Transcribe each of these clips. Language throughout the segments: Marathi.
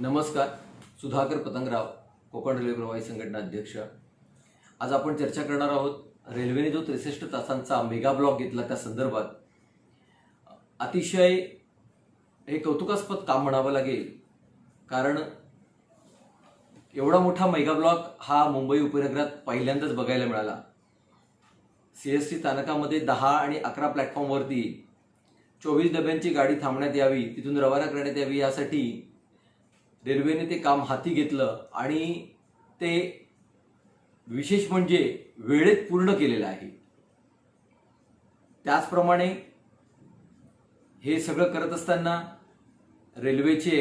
नमस्कार सुधाकर पतंगराव कोकण रेल्वे प्रवाही संघटना अध्यक्ष. आज आपण चर्चा करणार आहोत रेल्वेने जो त्रेसष्ट तासांचा मेगा ब्लॉक घेतला त्या संदर्भात. अतिशय हे कौतुकास्पद काम म्हणावं लागेल कारण एवढा मोठा मेगा ब्लॉक हा मुंबई उपनगरात पहिल्यांदाच बघायला मिळाला. सी एस टी स्थानकामध्ये दहा आणि अकरा प्लॅटफॉर्मवरती चोवीस डब्यांची गाडी थांबण्यात यावी तिथून रवाना करण्यात यावी यासाठी रेल्वेने ते काम हाती घेतलं आणि ते विशेष म्हणजे वेळेत पूर्ण केलेलं आहे. त्याचप्रमाणे हे सगळं करत असताना रेल्वेचे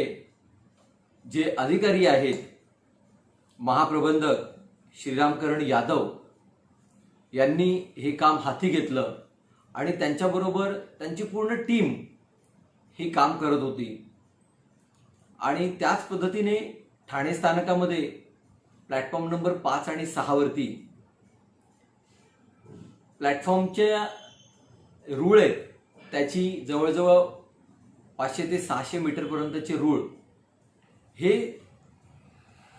जे अधिकारी आहेत महाप्रबंधक श्रीरामकरण यादव यांनी हे काम हाती घेतलं आणि त्यांच्याबरोबर त्यांची पूर्ण टीम हे काम करत होती. आणि त्याच पद्धतीने ठाणे स्थानकामध्ये प्लॅटफॉर्म नंबर पाच आणि सहावरती प्लॅटफॉर्मच्या रूळ आहेत. त्याची जवळजवळ पाचशे ते सहाशे मीटरपर्यंतचे रूळ हे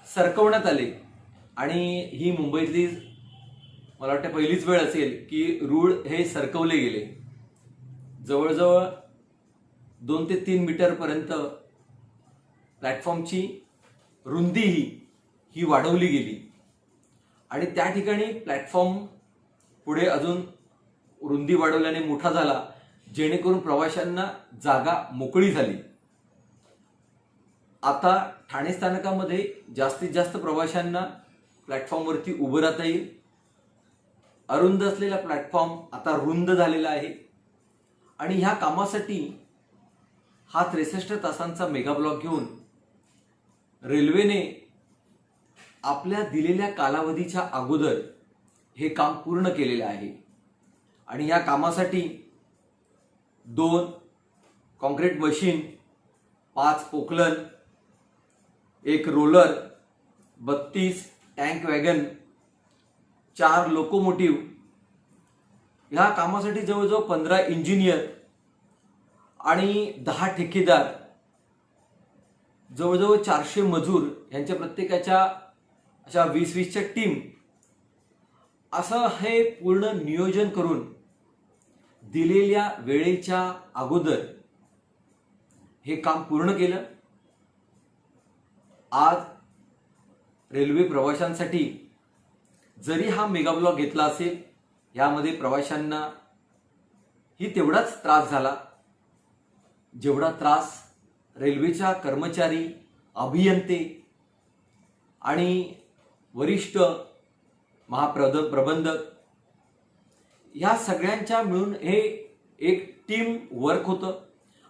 सरकवण्यात आले. आणि ही मुंबईतली मला वाटतं पहिलीच वेळ असेल की रूळ हे सरकवले गेले. जवळजवळ दोन ते तीन मीटरपर्यंत प्लॅटफॉर्मची रुंदी ही ही वाढवली गेली. आणि त्या ठिकाणी प्लॅटफॉर्म पुढे अजून रुंदी वाढवल्याने मोठा झाला जेणेकरून प्रवाशांना जागा मोकळी झाली. आता ठाणे स्थानकामध्ये जास्तीत जास्त प्रवाशांना प्लॅटफॉर्मवरती उभं राहता येईल. अरुंद असलेला प्लॅटफॉर्म आता रुंद झालेला आहे. आणि ह्या कामासाठी हा त्रेसष्ट तासांचा मेगा ब्लॉक घेऊन रेल्वेने आपल्या दिलेल्या कालावधीच्या अगोदर हे काम पूर्ण केलेलं आहे. आणि या कामासाठी दोन कॉन्क्रीट मशीन पाच पोकलन एक रोलर बत्तीस टँक वॅगन चार लोकोमोटिव्ह. ह्या कामासाठी जवळजवळ पंधरा इंजिनियर आणि दहा ठेकेदार जवळजवळ चारशे मजूर यांच्या प्रत्येकाच्या अशा वीस वीसच्या टीम असं हे पूर्ण नियोजन करून दिलेल्या वेळेच्या अगोदर हे काम पूर्ण केलं. आज रेल्वे प्रवाशांसाठी जरी हा मेगा ब्लॉक घेतला असेल यामध्ये प्रवाशांना ही तेवढाच त्रास झाला. जेवढा त्रास रेल्वेच्या कर्मचारी अभियंते आणि वरिष्ठ महाप्रद प्रबंधक ह्या सगळ्यांच्या मिळून हे एक टीम वर्क होतं.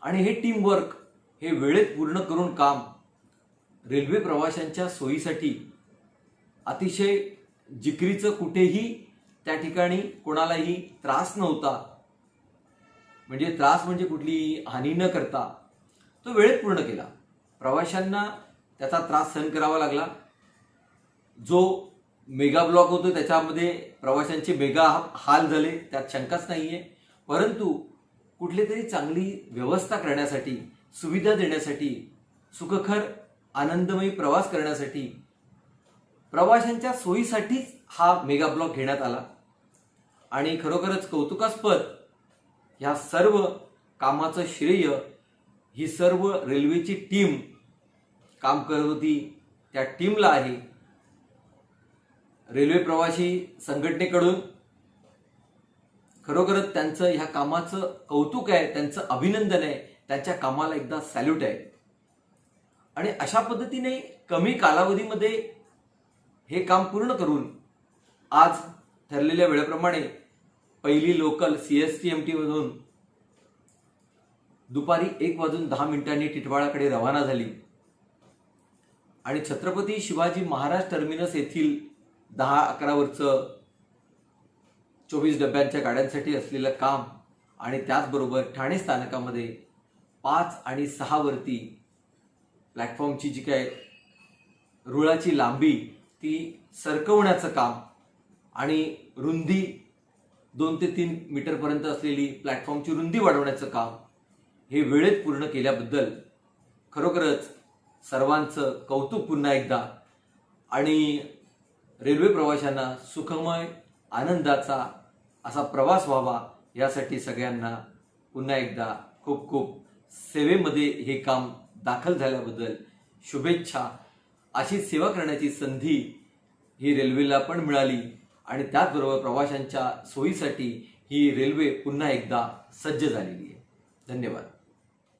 आणि हे टीम वर्क हे वेळेत पूर्ण करून काम रेल्वे प्रवाशांच्या सोयीसाठी अतिशय जिकरीचं कुठेही त्या ठिकाणी कोणालाही त्रास नव्हता. म्हणजे त्रास म्हणजे कुठली हानी न करता तो वेळेत पूर्ण केला. प्रवाशांना त्याचा त्रास सहन करावा लागला. जो मेगा ब्लॉक होतो त्याच्यामध्ये प्रवाशांचे मेगा हाल झाले त्यात शंकाच नाही आहे परंतु कुठली तरी चांगली व्यवस्था करण्यासाठी सुविधा देण्यासाठी सुखकर आनंदमयी प्रवास करण्यासाठी प्रवाशांच्या सोयीसाठीच हा मेगा ब्लॉक घेण्यात आला. आणि खरोखरच कौतुकास्पद ह्या सर्व कामाचं श्रेय ही सर्व रेल्वेची टीम काम करत होती. त्या टीमला आहे रेल्वे प्रवासी संघटनेकडून. खरोखरच त्यांचं ह्या कामाचं कौतुक आहे त्यांचं अभिनंदन आहे त्यांच्या कामाला एकदा सॅल्यूट आहे. आणि अशा पद्धतीने कमी कालावधीमध्ये हे काम पूर्ण करून आज ठरलेल्या वेळेप्रमाणे पहिली local C S T M टीमधून दुपारी एक वाजून दहा मिनिटांनी टिटवाळाकडे रवाना झाली. आणि छत्रपती शिवाजी महाराज टर्मिनस येथील दहा अकरावरचं चोवीस डब्यांच्या गाड्यांसाठी असलेलं काम आणि त्याचबरोबर ठाणे स्थानकामध्ये पाच आणि सहावरती प्लॅटफॉर्मची जी काय रुळाची लांबी ती सरकवण्याचं काम आणि रुंदी दोन ते तीन मीटरपर्यंत असलेली प्लॅटफॉर्मची रुंदी वाढवण्याचं काम हे वेळेत पूर्ण केल्याबद्दल खरोखरच सर्वांचं कौतुक पुन्हा एकदा आणि रेल्वे प्रवाशांना सुखमय आनंदाचा असा प्रवास व्हावा यासाठी सगळ्यांना पुन्हा एकदा खूप खूप सेवेमध्ये हे काम दाखल झाल्याबद्दल शुभेच्छा. अशी सेवा करण्याची संधी ही रेल्वेला पण मिळाली आणि त्याचबरोबर प्रवाशांच्या सोयीसाठी ही रेल्वे पुन्हा एकदा सज्ज झालेली आहे. धन्यवाद.